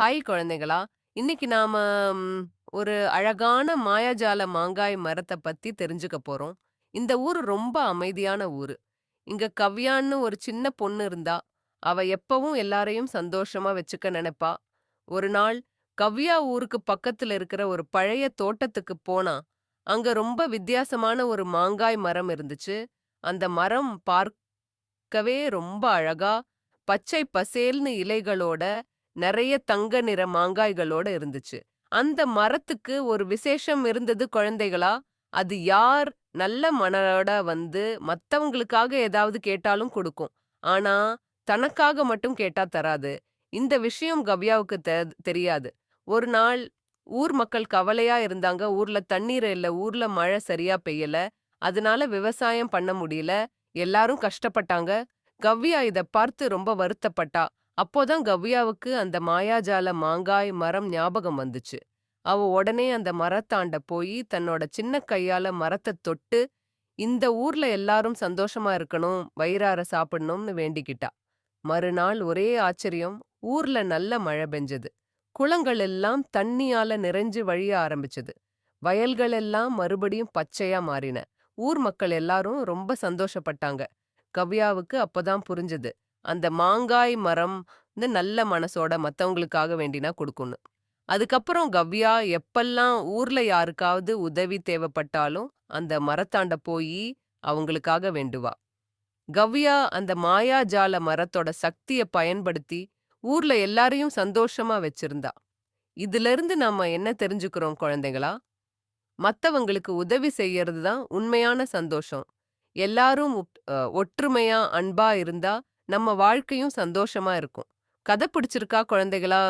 Hi குழந்தைகளா! இன்னைக்கு நாம ம், ஒரு அழகான மாயாஜால மாங்காய் மரத்தை பத்தி தெரிஞ்சுக்க போறோம். இந்த ஊர் ரொம்ப அமைதியான ஊரு. இங்க கவ்யான்னு ஒரு சின்ன பொண்ணு இருந்தா அவ எப்பவும் எல்லாரையும் சந்தோஷமா வச்சுக்க நினைப்பா. ஒரு நாள் கவ்யா ஊருக்கு பக்கத்துல இருக்கிற ஒரு பழைய தோட்டத்துக்கு போனா அங்க ரொம்ப வித்தியாசமான ஒரு மாங்காய் மரம் இருந்துச்சு. அந்த மரம் பார்க்கவே ரொம்ப அழகா பச்சை பசேல்னு இலைகளோட நிறைய தங்க நிற மாங்காய்களோட இருந்துச்சு. அந்த மரத்துக்கு ஒரு விசேஷம் இருந்தது குழந்தைகளா? அது யார்? நல்ல மனோட வந்து மத்தவங்களுக்காக ஏதாவது கேட்டாலும் கொடுக்கும். ஆனா தனக்காக மட்டும் கேட்டா தராது. இந்த விஷயம் கவ்யாவுக்கு தெ- தெரியாது. ஒரு நாள் ஊர் மக்கள் கவலையா இருந்தாங்க. ஊர்ல தண்ணீர் இல்ல. ஊர்ல மழை சரியா பெய்யல. அதனால விவசாயம் பண்ண முடியல. எல்லாரும் கஷ்டப்பட்டாங்க. கவ்யா இத பார்த்து ரொம்ப வருத்தப்பட்டா. அப்போதான் கவ்யாவுக்கு அந்த மாயாஜால மாங்காய் மரம் ஞாபகம் வந்துச்சு. அவ உடனே அந்த மரத்தாண்ட போய் தன்னோட சின்ன கையால மரத்தை தொட்டு இந்த ஊர்ல எல்லாரும் சந்தோஷமா இருக்கணும் வயிறார சாப்பிடணும்னு வேண்டிக்கிட்டா. மறுநாள் ஒரே ஆச்சரியம் ஊர்ல நல்ல மழை பெஞ்சது. குளங்கள் எல்லாம் தண்ணியால நிறைஞ்சு வழிய ஆரம்பிச்சது. வயல்கள் எல்லாம் மறுபடியும் பச்சையா மாறின. ஊர் மக்கள் எல்லாரும் ரொம்ப சந்தோஷப்பட்டாங்க. கவ்யாவுக்கு அப்பதான் புரிஞ்சது. அந்த மாங்காய் மரம் வந்து நல்ல மனசோட மத்தவங்களுக்காக வேண்டினா கொடுக்கணும் அதுக்கப்புறம் கவ்யா எப்பெல்லாம் ஊர்ல யாருக்காவது உதவி தேவைப்பட்டாலும் அந்த மரத்தாண்ட போய் அவங்களுக்காக வேண்டுவா. கவ்யா அந்த மாயாஜால மரத்தோட சக்திய பயன்படுத்தி ஊர்ல எல்லாரையும் சந்தோஷமா வச்சிருந்தா. இதுல இருந்து நாம என்ன தெரிஞ்சுக்கிறோம் குழந்தைங்களா மத்தவங்களுக்கு உதவி செய்யறது தான் உண்மையான சந்தோஷம். எல்லாரும் அஹ், ஒற்றுமையா அன்பா இருந்தா நம்ம வாழ்க்கையும் சந்தோஷமா இருக்கும். கதை பிடிச்சிருக்கா குழந்தைகளா?